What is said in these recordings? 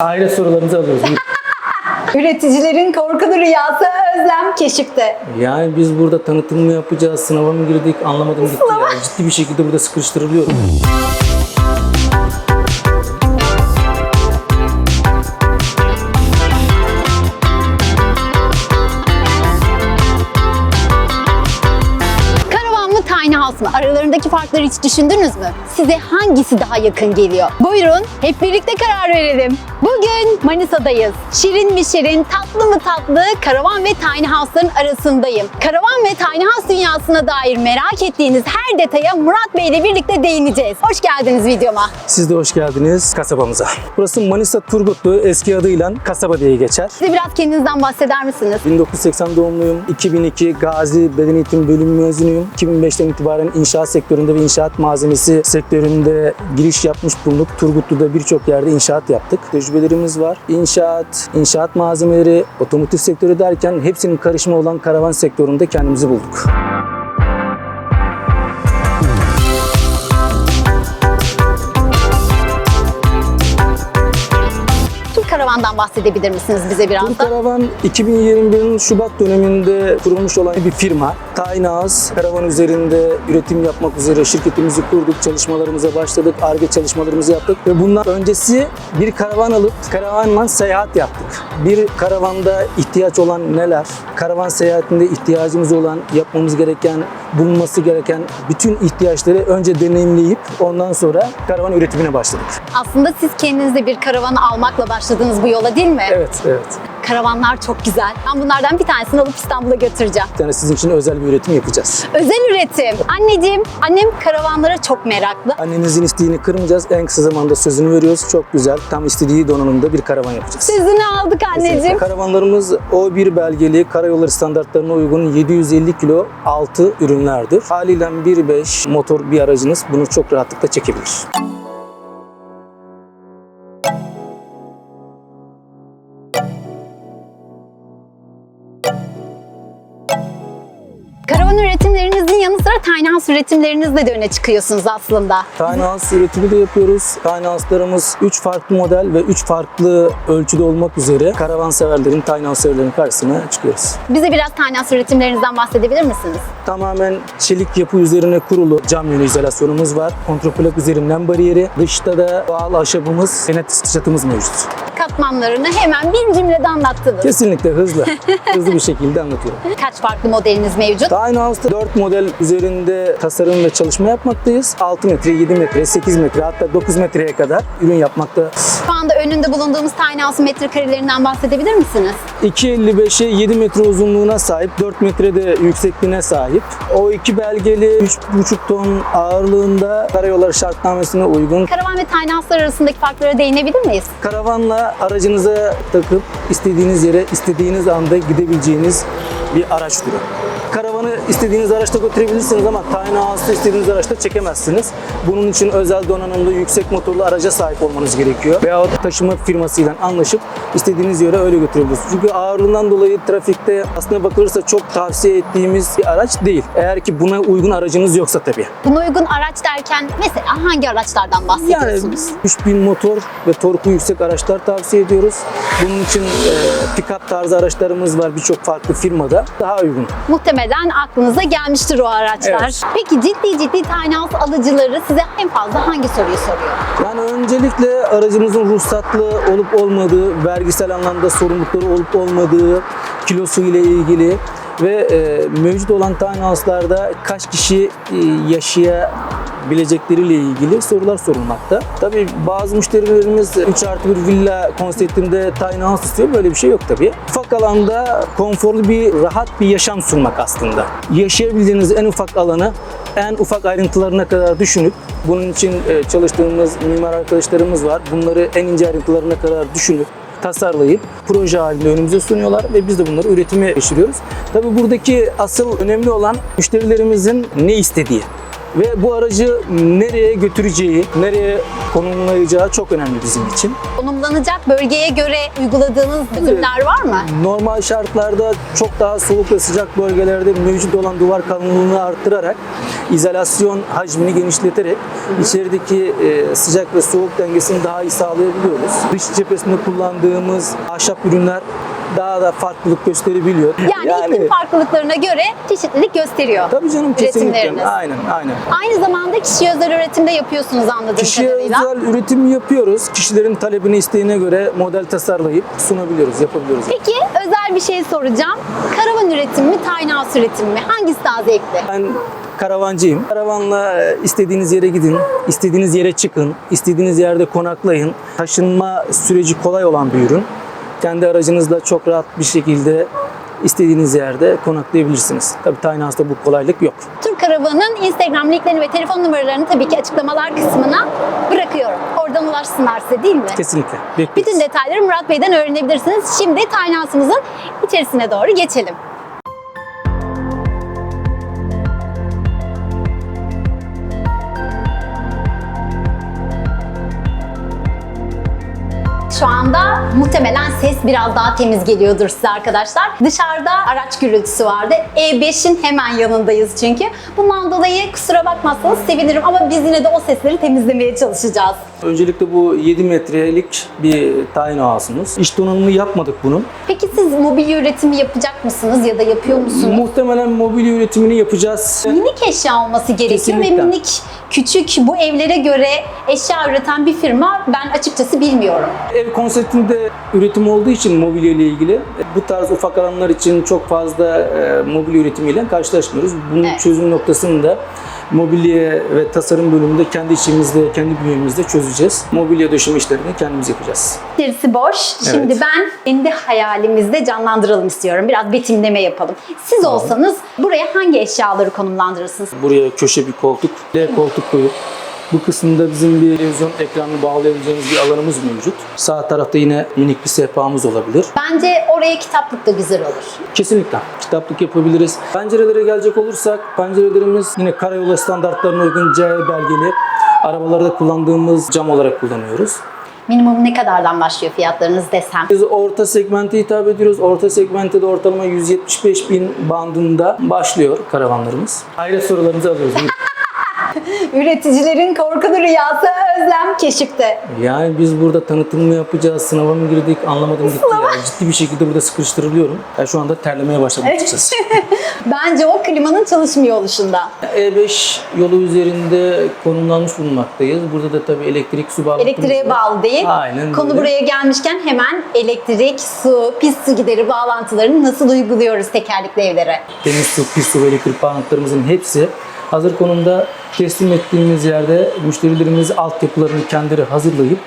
Aile sorularınızı alıyoruz. Üreticilerin korkulu rüyası Özlem Keşif'te. yani biz burada tanıtım mı yapacağız, sınava mı girdik anlamadım gitti ya. Ciddi bir şekilde burada sıkıştırılıyorum. Aralarındaki farkları hiç düşündünüz mü? Size hangisi daha yakın geliyor? Buyurun hep birlikte karar verelim. Bugün Manisa'dayız. Şirin mi şirin, tatlı mı tatlı karavan ve tiny house'ların arasındayım. Karavan ve tiny house dünyasına dair merak ettiğiniz her detaya Murat Bey ile birlikte değineceğiz. Hoş geldiniz videoma. Siz de hoş geldiniz kasabamıza. Burası Manisa Turgutlu eski adıyla kasaba diye geçer. Size biraz kendinizden bahseder misiniz? 1980 doğumluyum. 2002 Gazi Beden Eğitim Bölümü mezunuyum. 2005'ten itibaren inşaat sektöründe ve inşaat malzemesi sektöründe giriş yapmış bulunup Turgutlu'da birçok yerde inşaat yaptık. Tecrübelerimiz var. İnşaat, inşaat malzemeleri, otomotiv sektörü derken hepsinin karışımı olan karavan sektöründe kendimizi bulduk. Tur karavandan bahsedebilir misiniz bize biraz Bu da? karavan 2021'in Şubat döneminde kurulmuş olan bir firma. House karavan üzerinde üretim yapmak üzere şirketimizi kurduk, çalışmalarımıza başladık, ARGE çalışmalarımızı yaptık ve bundan öncesi bir karavan alıp karavanla seyahat yaptık. Bir karavanda ihtiyaç olan neler, karavan seyahatinde ihtiyacımız olan, yapmamız gereken, bulunması gereken bütün ihtiyaçları önce deneyimleyip ondan sonra karavan üretimine başladık. Aslında siz kendinize bir karavanı almakla başladınız bu yola değil mi? Evet, evet. Karavanlar çok güzel. Ben bunlardan bir tanesini alıp İstanbul'a götüreceğim. Bir tane sizin için özel bir üretim yapacağız. Özel üretim. Anneciğim, annem karavanlara çok meraklı. Annenizin isteğini kırmayacağız. En kısa zamanda sözünü veriyoruz. Çok güzel. Tam istediği donanımda bir karavan yapacağız. Sözünü aldık anneciğim. Karavanlarımız O1 belgeli karayolları standartlarına uygun 750 kilo altı ürünlerdir. Haliyle 1.5 motor bir aracınız bunu çok rahatlıkla çekebilir. Tiny house üretimlerinizle de öne çıkıyorsunuz aslında. Tiny House üretimi de yapıyoruz. Tiny House'larımız 3 farklı model ve 3 farklı ölçüde olmak üzere karavan severlerin, Tiny House severlerin karşısına çıkıyoruz. Bize biraz tiny house üretimlerinizden bahsedebilir misiniz? Tamamen çelik yapı üzerine kurulu cam yönü izolasyonumuz var. Kontroplak üzerinden bariyeri. Dışta da doğal ahşabımız, senet çatımız mevcut. Katmanlarını hemen bir cümlede anlattınız. Kesinlikle hızlı. hızlı bir şekilde anlatıyorum. Kaç farklı modeliniz mevcut? Tiny House'da 4 model üzerinde tasarım ve çalışma yapmaktayız. 6 metre, 7 metre, 8 metre hatta 9 metreye kadar ürün yapmakta. Şu anda önünde bulunduğumuz tiny house metrekarelerinden bahsedebilir misiniz? 2.55'e 7 metre uzunluğuna sahip, 4 metre de yüksekliğine sahip. O iki belgeli 3,5 ton ağırlığında karayolları şartnamesine uygun. Karavan ve tiny house'lar arasındaki farklara değinebilir miyiz? Karavanla aracınıza takıp istediğiniz yere istediğiniz anda gidebileceğiniz bir araç türü. Karavanı istediğiniz araçta götürebilirsiniz ama tiny house'ı istediğiniz araçta çekemezsiniz. Bunun için özel donanımlı yüksek motorlu araca sahip olmanız gerekiyor. Veyahut taşıma firmasıyla anlaşıp istediğiniz yere öyle götürebilirsiniz. Çünkü ağırlığından dolayı trafikte aslına bakılırsa çok tavsiye ettiğimiz bir araç değil. Eğer ki buna uygun aracınız yoksa tabii. Buna uygun araç derken mesela hangi araçlardan Yani bahsediyorsunuz? 3000 motor ve torku yüksek araçlar tavsiye ediyoruz. Bunun için e, pick-up tarzı araçlarımız var birçok farklı firmada. Daha uygun. Muhtemelen aklınıza gelmiştir o araçlar. Evet. Peki ciddi ciddi house alıcıları size en fazla hangi soruyu soruyor? Yani öncelikle aracımızın ruhsatlı olup olmadığı, vergisel anlamda sorumlulukları olup olmadığı, kilosu ile ilgili ve e, mevcut olan tiny house'larda kaç kişi e, yaşayabilecekleriyle ilgili sorular sorulmakta. Tabii bazı müşterilerimiz 3 artı bir villa konseptinde tiny house istiyor. Böyle bir şey yok tabii. Ufak alanda konforlu bir, rahat bir yaşam sunmak aslında. Yaşayabildiğiniz en ufak alanı en ufak ayrıntılarına kadar düşünüp bunun için e, çalıştığımız mimar arkadaşlarımız var. Bunları en ince ayrıntılarına kadar düşünüp tasarlayıp proje halinde önümüze sunuyorlar ve biz de bunları üretime geçiriyoruz. Tabii buradaki asıl önemli olan müşterilerimizin ne istediği ve bu aracı nereye götüreceği, nereye konumlayacağı çok önemli bizim için. Konumlanacak bölgeye göre uyguladığınız çözümler var mı? Normal şartlarda çok daha soğuk ve sıcak bölgelerde mevcut olan duvar kalınlığını arttırarak izolasyon hacmini genişleterek içerideki e, sıcak ve soğuk dengesini daha iyi sağlayabiliyoruz. Dış cephesinde kullandığımız ahşap ürünler daha da farklılık gösterebiliyor. Yani, iklim farklılıklarına göre çeşitlilik gösteriyor. Tabii canım kesinlikle. Aynen aynen. Aynı zamanda kişiye özel üretimde yapıyorsunuz anladığım Kişiye kadarıyla. özel üretim yapıyoruz. Kişilerin talebine isteğine göre model tasarlayıp sunabiliyoruz, yapabiliyoruz. Peki özel bir şey soracağım. Karavan üretimi mi, house üretimi mi? Hangisi daha zevkli? Ben karavancıyım. Karavanla e, istediğiniz yere gidin, istediğiniz yere çıkın, istediğiniz yerde konaklayın. Taşınma süreci kolay olan bir ürün. Kendi aracınızla çok rahat bir şekilde istediğiniz yerde konaklayabilirsiniz. Tabii Tiny House'da bu kolaylık yok. Tur Karavan'ın Instagram linklerini ve telefon numaralarını tabii ki açıklamalar kısmına bırakıyorum. Oradan ulaşsınlar size değil mi? Kesinlikle. Bekliyoruz. Bütün detayları Murat Bey'den öğrenebilirsiniz. Şimdi Tiny House'ımızın içerisine doğru geçelim. Şu anda muhtemelen ses biraz daha temiz geliyordur size arkadaşlar. Dışarıda araç gürültüsü vardı. E5'in hemen yanındayız çünkü. Bundan dolayı kusura bakmazsanız sevinirim ama biz yine de o sesleri temizlemeye çalışacağız. Öncelikle bu 7 metrelik bir Tiny House'umuz. İç donanımı yapmadık bunun. Peki siz mobilya üretimi yapacak mısınız ya da yapıyor musunuz? Muhtemelen mobilya üretimini yapacağız. minik eşya olması gerekiyor Kesinlikle. ve minik, küçük bu evlere göre eşya üreten bir firma ben açıkçası bilmiyorum. Ev konseptinde üretim olduğu için mobilya ile ilgili bu tarz ufak alanlar için çok fazla e, mobilya üretimiyle karşılaşmıyoruz. Bunun Evet. çözüm noktasını da mobilya ve tasarım bölümünde kendi içimizde, kendi bünyemizde çözeceğiz. Mobilya döşeme işlerini kendimiz yapacağız. İçerisi boş. Şimdi Evet. ben kendi hayalimizde canlandıralım istiyorum. Biraz betimleme yapalım. Siz olsanız buraya hangi eşyaları konumlandırırsınız? Buraya köşe bir koltuk, L koltuk koyup bu kısımda bizim bir televizyon ekranını bağlayabileceğimiz bir alanımız mevcut. Sağ tarafta yine minik bir sehpamız olabilir. Bence oraya kitaplık da güzel olur. Kesinlikle. Kitaplık yapabiliriz. Pencerelere gelecek olursak pencerelerimiz yine karayolu standartlarına uygun C belgeli arabalarda kullandığımız cam olarak kullanıyoruz. Minimum ne kadardan başlıyor fiyatlarınız desem? Biz orta segmente hitap ediyoruz. Orta segmente de ortalama 175 bin bandında başlıyor karavanlarımız. Ayrı sorularınızı alıyoruz. Üreticilerin korkulu rüyası Özlem Keşik'te. yani biz burada tanıtım mı yapacağız, sınava mı girdik anlamadım gitti ya. Ciddi bir şekilde burada sıkıştırılıyorum. Ben şu anda terlemeye başladım açıkçası. Bence o klimanın çalışmıyor oluşunda. E5 yolu üzerinde konumlanmış bulunmaktayız. Burada da tabii elektrik su bağlantımız Elektriğe var. bağlı değil. Aynen Konu böyle. buraya gelmişken hemen elektrik, su, pis su gideri bağlantılarını nasıl uyguluyoruz tekerlekli evlere? Temiz su, pis su ve elektrik bağlantılarımızın hepsi hazır konumda teslim ettiğimiz yerde müşterilerimiz altyapılarını kendileri hazırlayıp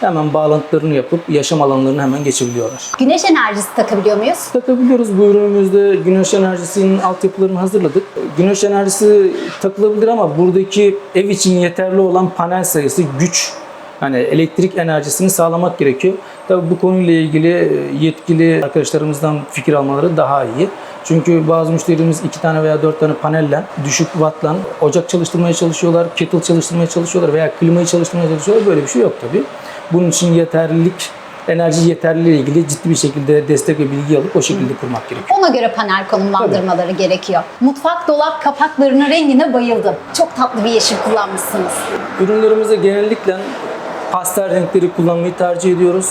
hemen bağlantılarını yapıp yaşam alanlarına hemen geçebiliyorlar. Güneş enerjisi takabiliyor muyuz? Takabiliyoruz. Bu ürünümüzde güneş enerjisinin altyapılarını hazırladık. Güneş enerjisi takılabilir ama buradaki ev için yeterli olan panel sayısı güç. Yani elektrik enerjisini sağlamak gerekiyor. Tabii bu konuyla ilgili e, yetkili arkadaşlarımızdan fikir almaları daha iyi. Çünkü bazı müşterilerimiz iki tane veya dört tane panelle, düşük wattla ocak çalıştırmaya çalışıyorlar, kettle çalıştırmaya çalışıyorlar veya klimayı çalıştırmaya çalışıyorlar. Böyle bir şey yok tabii. Bunun için yeterlilik enerji yeterliliği ile ilgili ciddi bir şekilde destek ve bilgi alıp o şekilde kurmak gerekiyor. Ona göre panel konumlandırmaları gerekiyor. Mutfak dolap kapaklarının rengine bayıldım. Çok tatlı bir yeşil kullanmışsınız. Ürünlerimizde genellikle pastel renkleri kullanmayı tercih ediyoruz.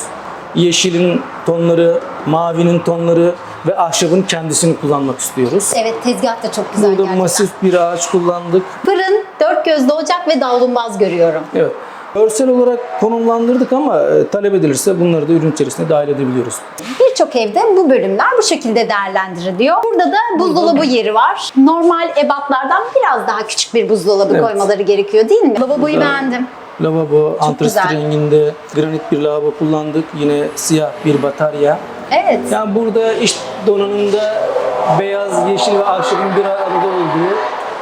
Yeşilin tonları, mavinin tonları ve ahşabın kendisini kullanmak istiyoruz. Evet tezgah da çok güzel Burada gerçekten. masif bir ağaç kullandık. Fırın, dört gözlü ocak ve davlumbaz görüyorum. Evet. Görsel olarak konumlandırdık ama e, talep edilirse bunları da ürün içerisine dahil edebiliyoruz. Birçok evde bu bölümler bu şekilde değerlendiriliyor. Burada da buzdolabı yeri var. Normal ebatlardan biraz daha küçük bir buzdolabı Evet. koymaları gerekiyor değil mi? Lavaboyu Burada- beğendim. Lavabo, güzel. renginde granit bir lavabo kullandık. Yine siyah bir batarya. Evet. Yani burada iş donanımda beyaz, yeşil ve ahşabın bir arada olduğu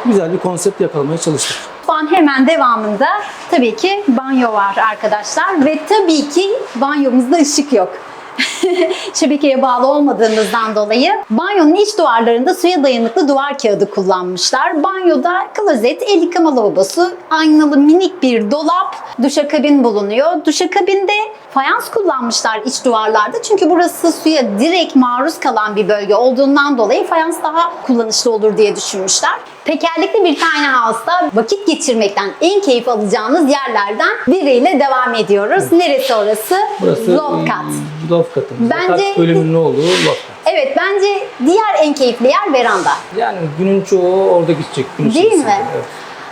güzel bir konsept yakalamaya çalıştık. Mutfağın hemen devamında tabii ki banyo var arkadaşlar ve tabii ki banyomuzda ışık yok. şebekeye bağlı olmadığımızdan dolayı banyonun iç duvarlarında suya dayanıklı duvar kağıdı kullanmışlar. Banyoda klozet, el yıkama lavabosu, aynalı minik bir dolap, duşakabin bulunuyor. Duşakabinde fayans kullanmışlar iç duvarlarda. Çünkü burası suya direkt maruz kalan bir bölge olduğundan dolayı fayans daha kullanışlı olur diye düşünmüşler. Tekerlekli bir tiny house'da vakit geçirmekten en keyif alacağınız yerlerden biriyle devam ediyoruz. Neresi orası? Burası Loft kat. Katımız. Bence- Kat bölümünün olduğu kat. Evet bence diğer en keyifli yer veranda. Yani günün çoğu orada geçecek. Gün Değil mi? Evet.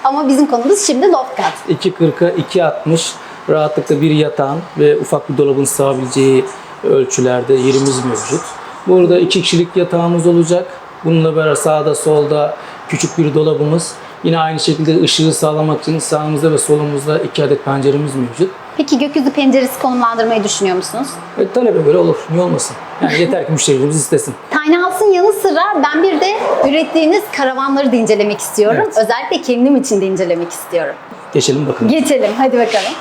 Ama bizim konumuz şimdi loft kat. 2.40'a 2.60 rahatlıkla bir yatağın ve ufak bir dolabın sığabileceği ölçülerde yerimiz mevcut. Burada iki kişilik yatağımız olacak. Bununla beraber sağda solda küçük bir dolabımız. Yine aynı şekilde ışığı sağlamak için sağımızda ve solumuzda iki adet penceremiz mevcut. Peki gökyüzü penceresi konumlandırmayı düşünüyor musunuz? E, talebe göre olur. Niye olmasın? Yani yeter ki müşterilerimiz istesin. Tiny House'un yanı sıra ben bir de ürettiğiniz karavanları da incelemek istiyorum. Evet. Özellikle kendim için de incelemek istiyorum. Geçelim bakalım. Geçelim hadi bakalım.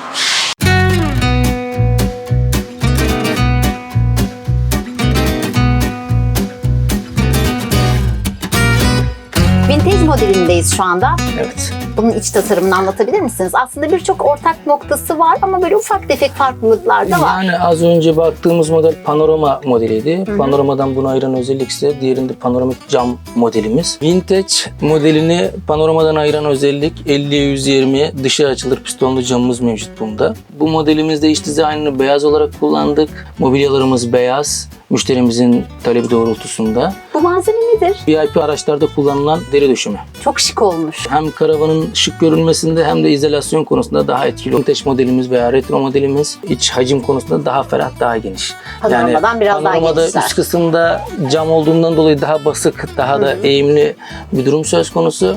Vintage modelindeyiz şu anda. Evet. Bunun iç tasarımını anlatabilir misiniz? Aslında birçok ortak noktası var ama böyle ufak tefek farklılıklar da var. Yani az önce baktığımız model panorama modeliydi. Panoramadan bunu ayıran özellik ise diğerinde panoramik cam modelimiz. Vintage modelini panoramadan ayıran özellik 50'ye 120 dışı açılır pistonlu camımız mevcut bunda. Bu modelimizde iç dizaynını beyaz olarak kullandık. Mobilyalarımız beyaz. Müşterimizin talebi doğrultusunda. Bu malzeme nedir? VIP araçlarda kullanılan deri döşümü. Çok şık olmuş. Hem karavanın şık görünmesinde hem de izolasyon konusunda daha etkili. Vintage modelimiz veya retro modelimiz iç hacim konusunda daha ferah, daha geniş. Panoramadan biraz daha panoramada genişler. üst kısımda cam olduğundan dolayı daha basık, daha da eğimli bir durum söz konusu.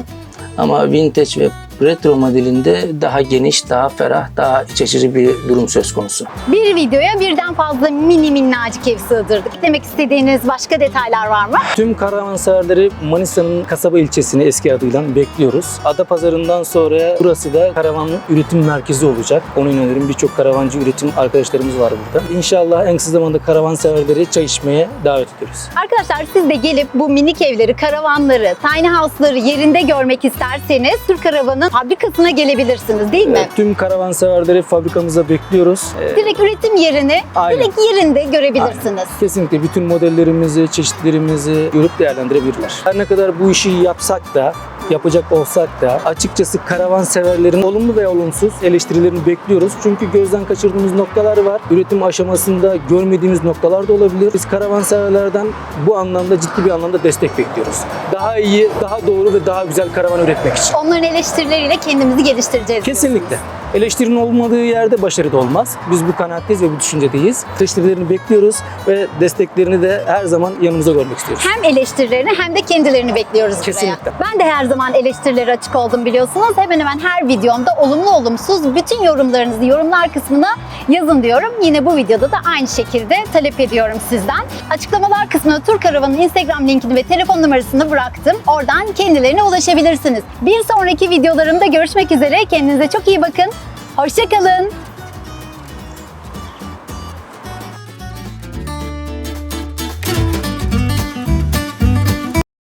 Ama vintage ve retro modelinde daha geniş, daha ferah, daha iç açıcı bir durum söz konusu. Bir videoya birden fazla mini minnacık ev sığdırdık. Demek istediğiniz başka detaylar var mı? Tüm karavanseverleri Manisa'nın kasaba ilçesini eski adıyla bekliyoruz. Adapazarı'ndan sonra burası da karavanın üretim merkezi olacak. Onun öneririm birçok karavancı üretim arkadaşlarımız var burada. İnşallah en kısa zamanda karavanseverleri çay içmeye davet ediyoruz. Arkadaşlar siz de gelip bu minik evleri, karavanları, tiny house'ları yerinde görmek isterseniz Türk Karavan'ın fabrikasına gelebilirsiniz değil mi? Evet, tüm karavanseverleri fabrikamıza bekliyoruz. Ee, Direkt üretim yerini Aynen. direkt yerinde görebilirsiniz. Kesinlikle bütün modellerimizi, çeşitlerimizi görüp değerlendirebilirler. Her ne kadar bu işi yapsak da, yapacak olsak da açıkçası karavan severlerin olumlu veya olumsuz eleştirilerini bekliyoruz. Çünkü gözden kaçırdığımız noktalar var. Üretim aşamasında görmediğimiz noktalar da olabilir. Biz karavan severlerden bu anlamda ciddi bir anlamda destek bekliyoruz. Daha iyi, daha doğru ve daha güzel karavan üretmek için. Onların eleştirileriyle kendimizi geliştireceğiz. Kesinlikle. Eleştirinin olmadığı yerde başarı da olmaz. Biz bu kanaatteyiz ve bu düşüncedeyiz. Eleştirilerini bekliyoruz ve desteklerini de her zaman yanımıza görmek istiyoruz. Hem eleştirilerini hem de kendilerini bekliyoruz Kesinlikle. buraya. Ben de her zaman eleştirilere açık oldum biliyorsunuz. Hemen hemen her videomda olumlu olumsuz bütün yorumlarınızı yorumlar kısmına yazın diyorum. Yine bu videoda da aynı şekilde talep ediyorum sizden. Açıklamalar kısmına Tur Karavan'ın Instagram linkini ve telefon numarasını bıraktım. Oradan kendilerine ulaşabilirsiniz. Bir sonraki videolarımda görüşmek üzere. Kendinize çok iyi bakın. Hoşçakalın.